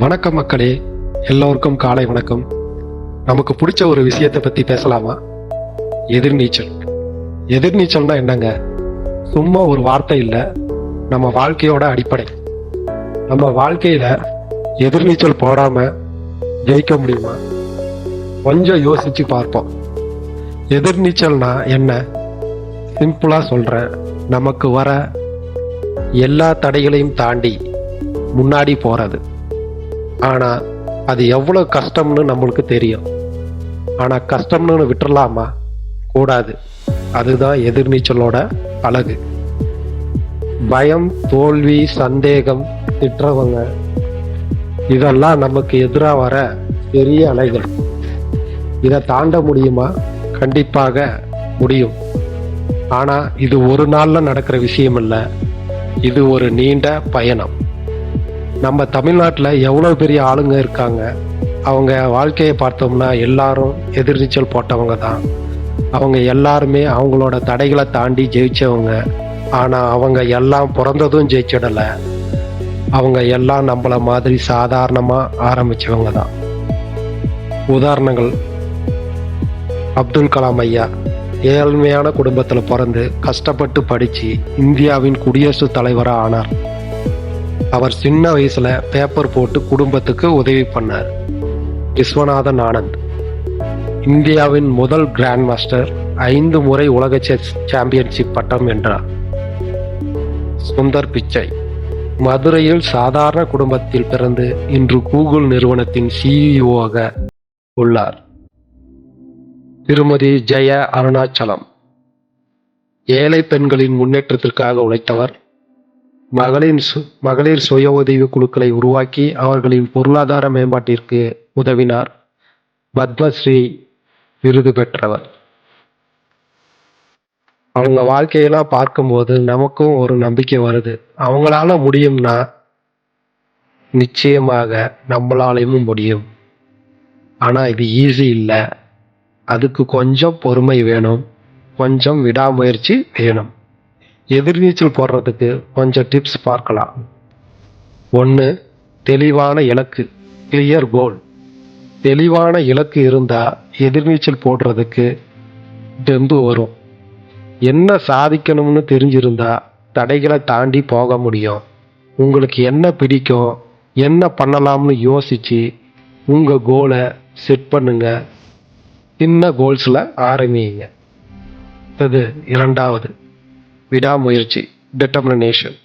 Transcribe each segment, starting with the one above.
வணக்கம் மக்களே. எல்லோருக்கும் காலை வணக்கம். நமக்கு பிடிச்ச ஒரு விஷயத்தை பற்றி பேசலாமா? எதிர்நீச்சல். எதிர்நீச்சல்னா என்னங்க? சும்மா ஒரு வார்த்தை இல்லை. நம்ம வாழ்க்கையோட அடிப்படை. நம்ம வாழ்க்கையில் எதிர்நீச்சல் போடாமல் ஜெயிக்க முடியுமா? கொஞ்சம் யோசித்து பார்ப்போம். எதிர்நீச்சல்னா என்ன? சிம்பிளாக சொல்கிறேன் நமக்கு வர எல்லா தடைகளையும் தாண்டி முன்னாடி போகிறது ஆனால் அது எவ்வளோ கஷ்டம்னு நம்மளுக்கு தெரியும். ஆனால் கஷ்டம்னு விட்டுறலாமா? கூடாது. அதுதான் எதிர்நீச்சலோட அழகு. பயம் தோல்வி சந்தேகம் திட்டுறவங்க இதெல்லாம் நமக்கு எதிராக வர பெரிய அலைகள். இதை தாண்ட முடியுமா? கண்டிப்பாக முடியும். ஆனால் இது ஒரு நாளில் நடக்கிற விஷயம் இல்லை இது ஒரு நீண்ட பயணம். நம்ம தமிழ்நாட்டில் எவ்வளோ பெரிய ஆளுங்க இருக்காங்க? அவங்க வாழ்க்கையை பார்த்தோம்னா எல்லாரும் எதிர்நீச்சல் போட்டவங்க தான். அவங்க எல்லாருமே அவங்களோட தடைகளை தாண்டி ஜெயிச்சவங்க. ஆனால் அவங்க எல்லாம் பிறந்ததும் ஜெயிச்சிடலை. அவங்க எல்லாம் நம்மள மாதிரி சாதாரணமாக ஆரம்பித்தவங்க தான். உதாரணங்கள். அப்துல் கலாம் ஐயா ஏழ்மையான குடும்பத்தில் பிறந்து கஷ்டப்பட்டு படித்து இந்தியாவின் குடியரசுத் தலைவராக ஆனார். அவர் சின்ன வயசுல பேப்பர் போட்டு குடும்பத்துக்கு உதவி பண்ணார். விஸ்வநாதன் ஆனந்த். இந்தியாவின் முதல் கிராண்ட் மாஸ்டர் ஐந்து முறை உலக செஸ் சாம்பியன்ஷிப் பட்டம் வென்றார். சுந்தர் பிச்சை. மதுரையில் சாதாரண குடும்பத்தில் பிறந்து இன்று கூகுள் நிறுவனத்தின் சிஇஓவாக உள்ளார். திருமதி ஜெய அருணாச்சலம். ஏழை பெண்களின் முன்னேற்றத்திற்காக உழைத்தவர் மகளிர் சு மகளிர் சுய உதவி குழுக்களை உருவாக்கி அவர்களின் பொருளாதார மேம்பாட்டிற்கு உதவினார் பத்மஸ்ரீ விருது பெற்றவர். அவங்க வாழ்க்கையெல்லாம் பார்க்கும்போது நமக்கும் ஒரு நம்பிக்கை வருது. அவங்களால முடியும்னா நிச்சயமாக நம்மளாலையும் முடியும். ஆனா இது ஈஸி இல்லை. அதுக்கு கொஞ்சம் பொறுமை வேணும். கொஞ்சம் விடாமுயற்சி வேணும். எதிர்நீச்சல் போடுறதுக்கு கொஞ்சம் டிப்ஸ் பார்க்கலாம். ஒன்று தெளிவான இலக்கு கிளியர் கோல் தெளிவான இலக்கு இருந்தால் எதிர்நீச்சல் போடுறதுக்கு தெம்பு வரும். என்ன சாதிக்கணும்னு தெரிஞ்சிருந்தா தடைகளை தாண்டி போக முடியும். உங்களுக்கு என்ன பிடிக்கும் என்ன பண்ணலாம்னு யோசித்து உங்கள் கோலை செட் பண்ணுங்க. சின்ன கோல்ஸில் ஆரம்பிங்க. அடுத்தது இரண்டாவது விடாமுயற்சி டிட்டர்மினேஷன்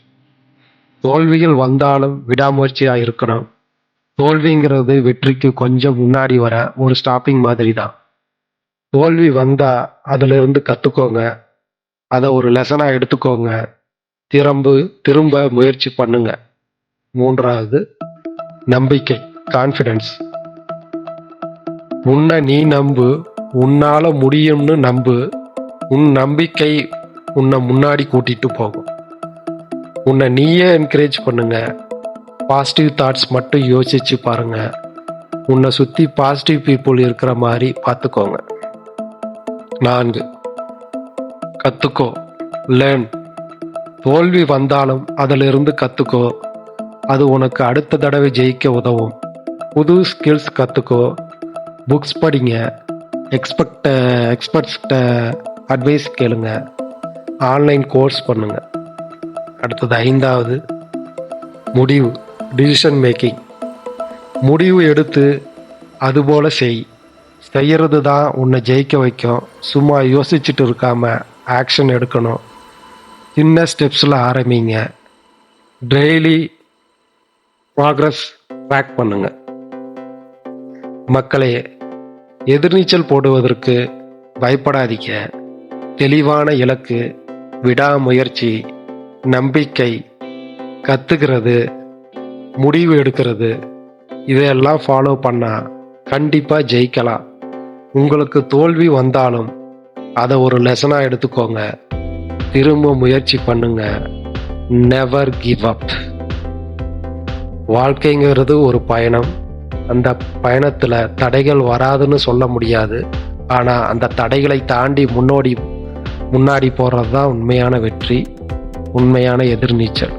தோல்வியில் வந்தாலும் விடாமுயற்சியாக இருக்கணும். தோல்விங்கிறது வெற்றிக்கு கொஞ்சம் முன்னாடி வர ஒரு ஸ்டாப்பிங் மாதிரி தான் தோல்வி வந்தால் அதிலிருந்து கற்றுக்கோங்க அதை ஒரு லெசனாக எடுத்துக்கோங்க. திரும்ப திரும்ப முயற்சி பண்ணுங்க. மூன்றாவது நம்பிக்கை கான்ஃபிடன்ஸ் உன்னை நீ நம்பு உன்னால் முடியும்னு நம்பு. உன் நம்பிக்கை உன்னை முன்னாடி கூட்டிட்டு போகும். உன்னை நீயே என்கரேஜ் பண்ணுங்க. பாசிட்டிவ் தாட்ஸ் மட்டும் யோசிச்சு பாருங்க. உன்னை சுற்றி பாசிட்டிவ் பீப்புள் இருக்கிற மாதிரி பார்த்துக்கோங்க. நான்கு. கற்றுக்கோ லேர்ன் தோல்வி வந்தாலும் அதிலிருந்து கற்றுக்கோ அது உனக்கு அடுத்த தடவை ஜெயிக்க உதவும். புது ஸ்கில்ஸ் கற்றுக்கோ புக்ஸ் படிங்க. எக்ஸ்பெக்ட எக்ஸ்பர்ட்ஸ்கிட்ட அட்வைஸ் கேளுங்க. ஆன்லைன் கோர்ஸ் பண்ணுங்க. அடுத்தது ஐந்தாவது முடிவு டிசிஷன் மேக்கிங் முடிவு எடுத்து அதுபோல் செய். செய்யறது தான் உன்னை ஜெயிக்க வைக்கும். சும்மா யோசிச்சுட்டு இருக்காம ஆக்ஷன் எடுக்கணும். சின்ன ஸ்டெப்ஸில் ஆரம்பிங்க. டெய்லி ப்ராக்ரஸ் ட்ராக் பண்ணுங்க. மக்களே எதிர்நீச்சல் போடுவதற்கு பயப்படாதீங்க. தெளிவான இலக்கு விடாமுயற்சி நம்பிக்கை கத்துக்கிறது முடிவு எடுக்கிறது. இதையெல்லாம் ஃபாலோ பண்ணால் கண்டிப்பாக ஜெயிக்கலாம். உங்களுக்கு தோல்வி வந்தாலும் அதை ஒரு லெசனாக எடுத்துக்கோங்க. திரும்ப முயற்சி பண்ணுங்க. நெவர் கிவ் அப் வாழ்க்கைங்கிறது ஒரு பயணம். அந்த பயணத்தில் தடைகள் வராதுன்னு சொல்ல முடியாது. ஆனால் அந்த தடைகளை தாண்டி முன்னோடி முன்னாடி போடுறது தான் உண்மையான வெற்றி உண்மையான எதிர்நீச்சல்.